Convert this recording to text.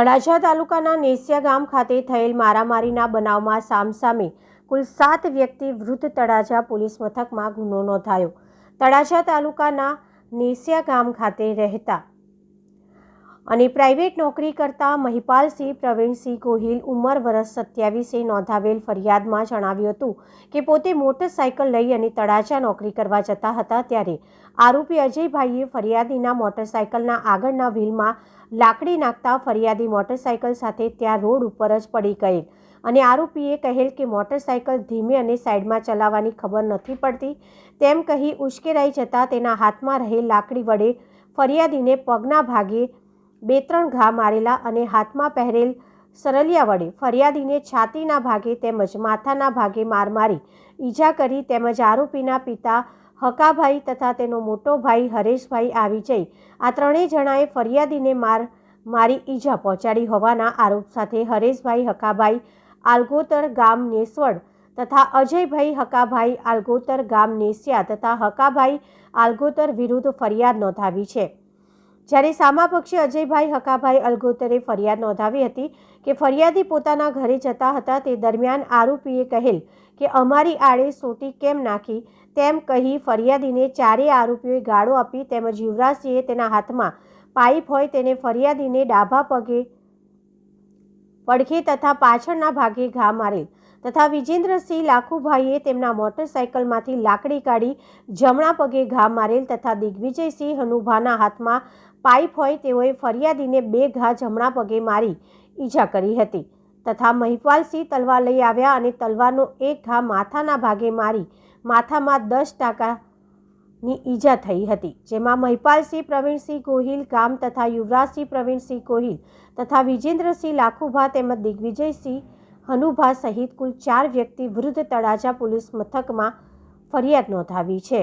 તળાજા તાલુકાના નેસિયા ગામ ખાતે થયેલ મારામારીના બનાવમાં સામસામે કુલ સાત વ્યક્તિ વૃદ્ધ તળાજા પોલીસ મથકમાં ગુનો નોંધાયો. તળાજા તાલુકાના નેસિયા ગામ ખાતે રહેતા અને પ્રાઇવેટ નોકરી કરતા મહિપાલસિંહ પ્રવીણસિંહ ગોહિલ ઉંમર વર્ષ સત્યાવીસે નોંધાવેલ ફરિયાદમાં જણાવ્યું હતું કે પોતે મોટરસાયકલ લઈ અને તળાજા નોકરી કરવા જતા હતા ત્યારે આરોપી અજયભાઈએ ફરિયાદીના મોટરસાયકલના આગળના વ્હીલમાં લાકડી નાખતા ફરિયાદી મોટરસાયકલ સાથે ત્યાં રોડ ઉપર જ પડી ગયેલ અને આરોપીએ કહેલ કે મોટરસાયકલ ધીમે અને સાઈડમાં ચલાવવાની ખબર નથી પડતી તેમ કહી ઉશ્કેરાઈ જતાં તેના હાથમાં રહેલ લાકડી વડે ફરિયાદીને પગના ભાગે બે ત્રણ ઘા મારેલા અને હાથમાં પહેરેલ સરલિયા વડે ફરિયાદીને છાતીના ભાગે તેમજ માથાના ભાગે માર મારી ઈજા કરી તેમજ આરોપીના પિતા હકાભાઈ તથા તેનો મોટો ભાઈ હરેશભાઈ આવી જઈ આ ત્રણેય જણાએ ફરિયાદીને માર મારી ઈજા પહોંચાડી હોવાના આરોપ સાથે હરેશભાઈ હકાભાઈ આલગોતર ગામ નેસવડ તથા અજયભાઈ હકાભાઈ આલગોતર ગામ નેસિયા તથા હકાભાઈ આલગોતર વિરુદ્ધ ફરિયાદ નોંધાવી છે. જ્યારે સામા પક્ષે અજયભાઈ હકાભાઈ અલગોતરે ફરિયાદ નોંધાવી હતી કે ફરિયાદી પોતાના ઘરે જતા હતા, તે દરમિયાન આરોપીએ કહેલ કે અમારી આડે સોટી કેમ નાખી? તેમ કહી ફરિયાદીને ચારેય આરોપીઓએ ગાળો આપી તેમજ યુવરાજસિંહે તેના હાથમાં પાઇપ હોય તેને ફરિયાદીને ડાભા પગે, પડખે તથા પાછળના ભાગે ઘા મારેલ તથા વિજેન્દ્રસિંહ લાખુભાઈએ તેમના મોટરસાયકલમાંથી લાકડી કાઢી જમણા પગે ઘા મારેલ તથા દિગ્વિજયસિંહ હનુભાના હાથમાં પાઇપ હોય તેઓએ ફરિયાદીને બે ઘા જમણા પગે મારી ઈજા કરી હતી. તથા મહિપાલસિંહ તલવાર લઈ આવ્યા અને તલવારનો એક ઘા માથાના ભાગે મારી માથામાં દસ ટાકાની ઈજા થઈ હતી, જેમાં મહિપાલસિંહ પ્રવીણસિંહ ગોહિલ, ગામ તથા યુવરાજસિંહ પ્રવીણસિંહ ગોહિલ તથા વિજેન્દ્રસિંહ લાખુભા તેમજ દિગ્વિજયસિંહ હનુભા સહિત કુલ ચાર વ્યક્તિ વિરુદ્ધ તળાજા પોલીસ મથકમાં ફરિયાદ નોંધાવી છે.